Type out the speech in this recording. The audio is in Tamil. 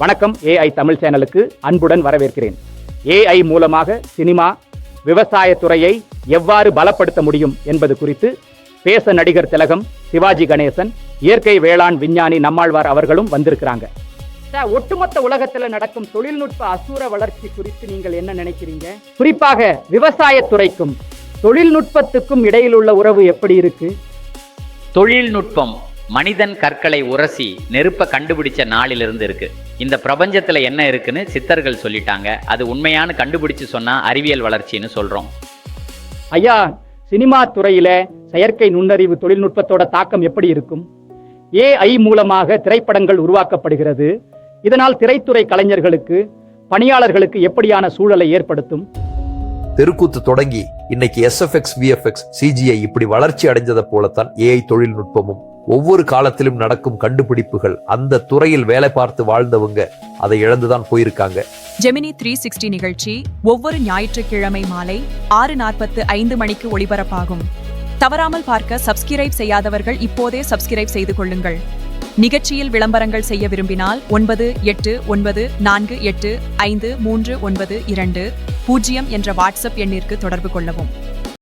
வணக்கம் ஏஐ தமிழ் சேனலுக்கு அன்புடன் வரவேற்கிறேன். ஏஐ மூலமாக சினிமா விவசாயத்துறையை எவ்வாறு பலப்படுத்த முடியும் என்பது குறித்து பேச நடிகர் திலகம் சிவாஜி கணேசன் இயற்கை வேளாண் விஞ்ஞானி நம்மாழ்வார் அவர்களும் வந்திருக்கிறாங்க. சார், ஒட்டுமொத்த உலகத்துல நடக்கும் தொழில்நுட்ப அசூர வளர்ச்சி குறித்து நீங்கள் என்ன நினைக்கிறீங்க? குறிப்பாக விவசாயத்துறைக்கும் தொழில்நுட்பத்துக்கும் இடையில் உள்ள உறவு எப்படி இருக்கு? தொழில்நுட்பம் மனிதன் கற்களை உரசி நெருப்ப கண்டுபிடிச்ச நாளிலிருந்து இருக்கு. இந்த பிரபஞ்சத்துல என்ன இருக்குன்னு சித்தர்கள் சொல்லிட்டாங்க. அது உண்மையான கண்டுபிடிச்சு சொன்னா அறிவியல் வளர்ச்சின்னு சொல்றோம். ஐயா சினிமா துறையில செயற்கை நுண்ணறிவு தொழில்நுட்பத்தோட தாக்கம் எப்படி இருக்கும்? ஏஐ மூலமாக திரைப்படங்கள் உருவாக்கப்படுகிறது. இதனால் திரைத்துறை கலைஞர்களுக்கு பணியாளர்களுக்கு எப்படியான சூழலை ஏற்படுத்தும்? தெருக்கூத்து தொடங்கி இன்னைக்கு எஸ்எஃப்எக்ஸ் விஎஃப்எக்ஸ் சிஜிஐ இப்படி வளர்ச்சி அடைஞ்சதை போலத்தான் ஏஐ தொழில்நுட்பமும் ஒவ்வொரு காலத்திலும் நடக்கும் கண்டுபிடிப்புகள் அந்த துறையில் வேலை பார்த்து வாழ்ந்தவங்க அதை இழந்துதான் போயிருக்காங்க. ஜெமினி த்ரீ சிக்ஸ்டி நிகழ்ச்சி ஒவ்வொரு ஞாயிற்றுக்கிழமை மாலை ஆறு நாற்பத்து ஐந்து மணிக்கு ஒளிபரப்பாகும். தவறாமல் பார்க்க சப்ஸ்கிரைப் செய்யாதவர்கள் இப்போதே சப்ஸ்கிரைப் செய்து கொள்ளுங்கள். நிகழ்ச்சியில் விளம்பரங்கள் செய்ய விரும்பினால் ஒன்பது எட்டு ஒன்பது நான்கு எட்டு ஐந்து மூன்று ஒன்பது இரண்டு பூஜ்ஜியம் என்ற வாட்ஸ்அப் எண்ணிற்கு தொடர்பு கொள்ளவும்.